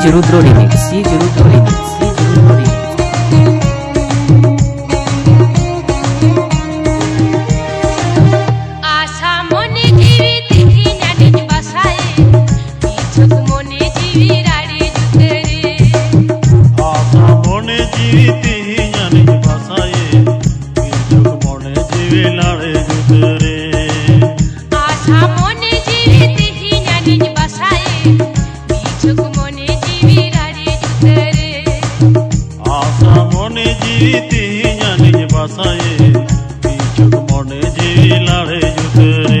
સીજ રુદ્રો limit સીજ રુદ્રો limit প্রীতি জানি বাসায় বিচুক মনে যে লাড়ে জুতরে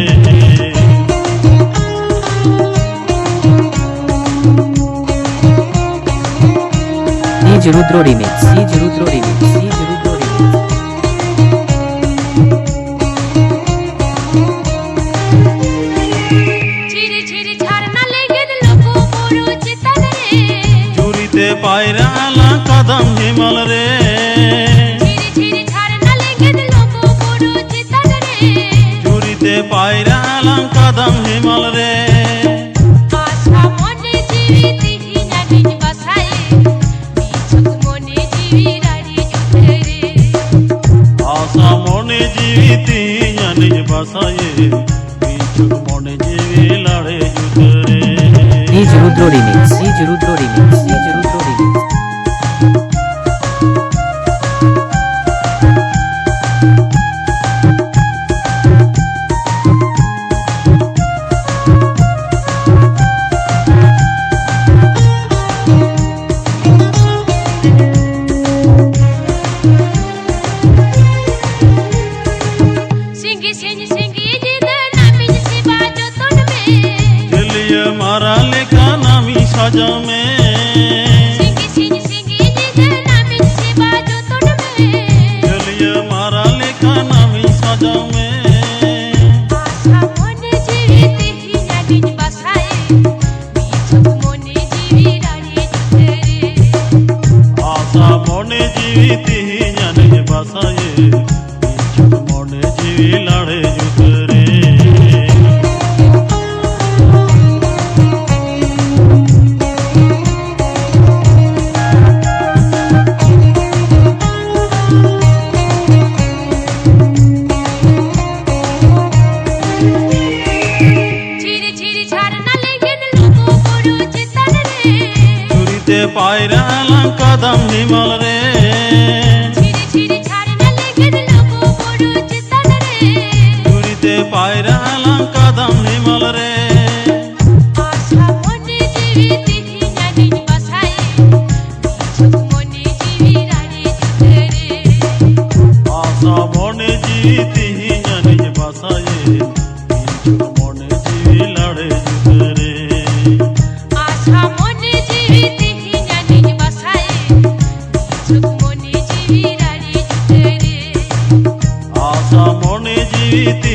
સીજ રુદ્રો રીમેક સીજ રુદ્રો રીમેક સીજ જીવીતી અનેજ ભાષાએ બીજું મોને જેવી લાડે જુદરે ઈજ રુદ્રો રિમિક્સ ઈજ રુદ્રો રિમિક્સ ઈજ રુદ્રો રિમિક્સ হারালে কান আমি সজমে। জ্বলিয়ে মারালে কান আমি সজমে। মনে জীবিত জানে বাসায়। মনে জীবি লড়ে পায়রা Titi